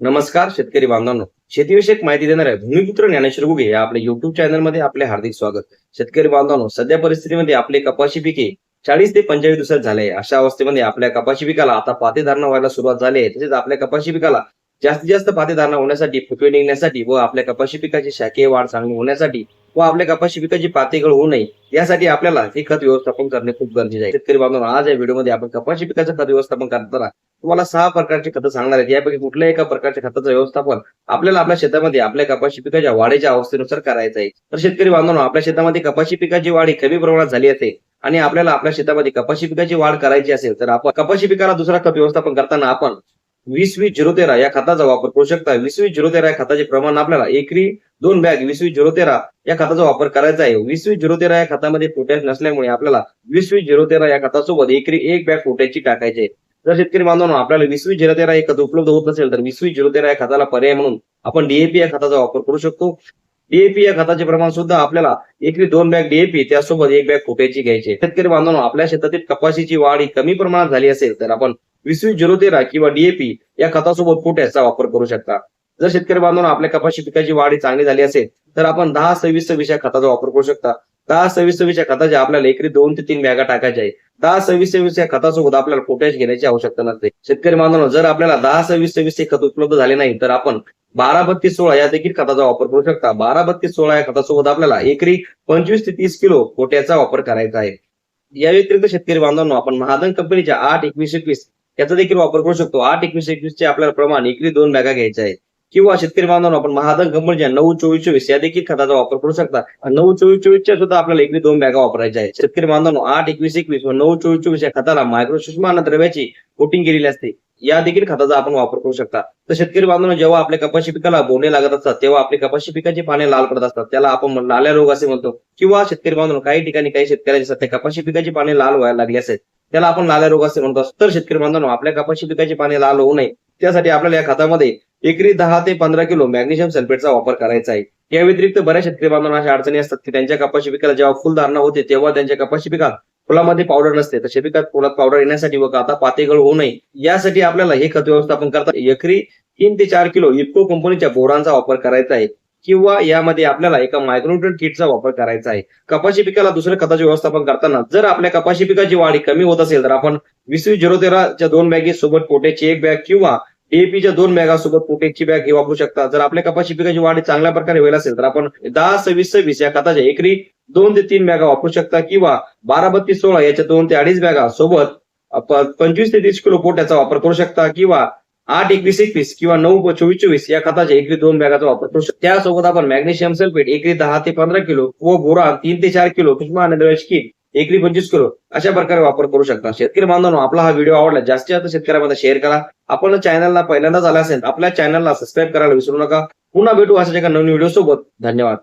नमस्कार शेतकरी बांधवांनो. शेतीविषयक माहिती देणाऱ्या भूमिपुत्र ज्ञानेश्वर गुगे या आपल्या युट्यूब चॅनलमध्ये आपले हार्दिक स्वागत. शेतकरी बांधवांनो सध्या परिस्थितीमध्ये आपले कपाशी पिके चाळीस ते पंचेचाळीस दिवसात झाले अशा अवस्थेमध्ये आपल्या कपाशी पिकाला आता पाते धारणा व्हायला सुरुवात झाली आहे. तसेच आपल्या कपाशी पिकाला जास्तीत जास्त पाते धारणा होण्यासाठी फुटवे निघण्यासाठी व आपल्या कपाशी पिकाची शाकीय वाढ चांगली होण्यासाठी व आपल्या कपाशी पिकाची पातेगळ होऊ नये यासाठी आपल्याला हे खत व्यवस्थापन करणे खूप गरजेचे आहे. शेतकरी बांधवांनो आज या व्हिडिओमध्ये आपण कपाशी पिकाचं खत व्यवस्थापन करताना तुम्हाला सहा प्रकारची खतं सांगणार आहेत. यापैकी कुठल्याही एका प्रकारच्या खताचं व्यवस्थापन आपल्याला आपल्या शेतामध्ये आपल्या कपाशी पिकाच्या वाढीच्या अवस्थेनुसार करायचं आहे. तर शेतकरी बांधवांनो आपल्या शेतामध्ये कपाशी पिकाची वाढ ही कमी प्रमाणात झाली असते आणि आपल्याला आपल्या शेतामध्ये कपाशी पिकाची वाढ करायची असेल तर आपण कपाशी पिकाला दुसरा खत व्यवस्थापन करताना आपण वीस वीस झिरो तेरा या खताचा वापर करू शकता. वीस वीस झिरो तेरा या खताचे प्रमाण आपल्याला एकरी दोन बॅग वीस वीस झिरो तेरा या खताचा वापर करायचा आहे. वीस वीस झिरो तेरा या खतामध्ये पोटॅश नसल्यामुळे आपल्याला वीस वीस झिरो तेरा या खतासोबत एकरी एक बॅग पोटॅशची टाकायची आहे. जर शेतकरी बांधवांनो आपल्याला वीसवी झिरो तेरा हे खत उपलब्ध होत नसेल तर वीसवी झिरो तेरा या खताला पर्याय म्हणून आपण डीएपी या खताचा वापर करू शकतो. डीएपी या खताचे प्रमाण सुद्धा आपल्याला एकरी दोन बॅग डीएपी त्यासोबत एक बॅग फुट्याची घ्यायची. शेतकरी बांधवांनो आपल्या शेतातील कपाशीची वाढ ही कमी प्रमाणात झाली असेल तर आपण वीसवी झिरो तेरा किंवा डीएपी या खतासोबत पोट्याचा वापर करू शकता. जर शेतकरी बांधवांनो आपल्या कपाशी पिकाची वाढ ही चांगली झाली असेल तर आपण दहा सव्वीस सव्वीस या खताचा वापर करू शकता. दहा सव्वीस सव्वीस या खताच्या आपल्याला एकरी दोन ते तीन बॅगा टाकायच्या आहे दहा सव्वीस सव्वीस या खतासोबत आपल्याला पोटॅश घेण्याची आवश्यकता नसते. शेतकरी बांधवांनो जर आपल्याला दहा सव्वीस सव्वीस हे खत उपलब्ध झाले नाही तर आपण बारा बत्तीस सोळा या देखील खताचा वापर करू शकता. बारा बत्तीस सोळा या खतासोबत आपल्याला एकरी पंचवीस ते तीस किलो पोट्याचा वापर करायचा आहे. या व्यतिरिक्त शेतकरी बांधवांनो आपण महादन कंपनीच्या आठ एकवीस एकवीस याचा देखील वापर करू शकतो. आठ एकवीस एकवीस चे आपल्याला प्रमाण एकरी दोन बॅगा घ्यायचे आहे किंवा शेतकरी बांधवांनो आपण महादन कंपनीच्या नऊ चोवीस चोवीस या देखील खताचा वापर करू शकता. नऊ चोवीस चोवीसच्या सुद्धा आपल्याला एकरी दोन बॅगा वापरायच्या आहेत. शेतकरी बांधवांनो आठ एकवीस एकवीस व नऊ चोवीस चोवीस या खताला मायक्रो मायक्रोसूक्ष्म द्रव्याची कोटिंग केलेली असते. या देखील खताचा आपण वापर करू शकता. तर शेतकरी बांधवांनो जेव्हा आपल्या कपाशी पिकाला बोंडे लागत असतात तेव्हा आपली कपाशी पिकाची पाने लाल पडत असतात. त्याला आपण लाल्या रोग असे म्हणतो. किंवा शेतकरी बांधवांनो काही ठिकाणी काही शेतकऱ्यांच्या सध्या कपाशी पिकाची पाने लाल व्हायला लागली असेल त्याला आपण लाल्या रोग असे म्हणतो. तर शेतकरी बांधवांनो आपल्या कपाशी पिकाची पाने लाल होऊ नये. त्यासाठी आपल्याला या खतामध्ये एकरी दहा ते पंधरा किलो मॅग्नेशियम सल्फेटचा वापर करायचा आहे. या व्यतिरिक्त बऱ्याच शेतकरी बांधवांना अशा अडचणी असतात की त्यांच्या कपाशी पिकाला जेव्हा फुलधारणा होते तेव्हा त्यांच्या कपाशी पिकात फुलामध्ये पावडर नसते. तसे पिकात फुलात पावडर येण्यासाठी व आता पातेगळ होऊ नये. यासाठी आपल्याला हे खत व्यवस्थापन करता एकरी तीन ते चार किलो इप्को कंपनीच्या बोरांचा वापर करायचा आहे. किंवा यामध्ये आपल्याला एका मायक्रोन्युट्रन किटचा वापर करायचा आहे. कपाशी पिकाला दुसऱ्या खताचे व्यवस्थापन करताना जर आपल्या कपाशी पिकाची वाढ कमी होत असेल तर आपण वीस वीस झिरो तेराच्या दोन बॅगी सोबत पोट्याची एक बॅग किंवा डीएपीच्या दोन बॅगा सोबत पोटेची बॅग हे वापरू शकता. जर आपल्या कपाशी पिकाची वाढ चांगल्या प्रकारे होईल असेल तर आपण दहा सव्वीस सव्वीस या खताच्या एकरी दोन ते तीन बॅगा वापरू शकता किंवा बारा बत्तीस सोळा याच्या दोन ते अडीच बॅगा सोबत पंचवीस ते तीस किलो पोट्याचा वापर करू शकता किंवा आठ एकवीस एकवीस किंवा नऊ चोवीस चोवीस या खताच्या एकरी दोन बॅगाचा वापर करू शकतो. त्यासोबत आपण मॅग्नेशियम सल्फेट एकरी दहा ते पंधरा किलो व बोरा तीन ते चार किलो सूक्ष्म आणि एकरी पंचवीस किलो अशा प्रकारे वापर करू शकता. शेतकरी बांधवांनो आपला हा व्हिडिओ आवडला जास्तीत जास्त शेतकऱ्यांमध्ये शेअर करा. आपण चॅनलला पहिल्यांदाच झाला असेल आपल्या चॅनलला सबस्क्राईब करायला विसरू नका. पुन्हा भेटू अशा एका नवीन व्हिडिओ सोबत. धन्यवाद.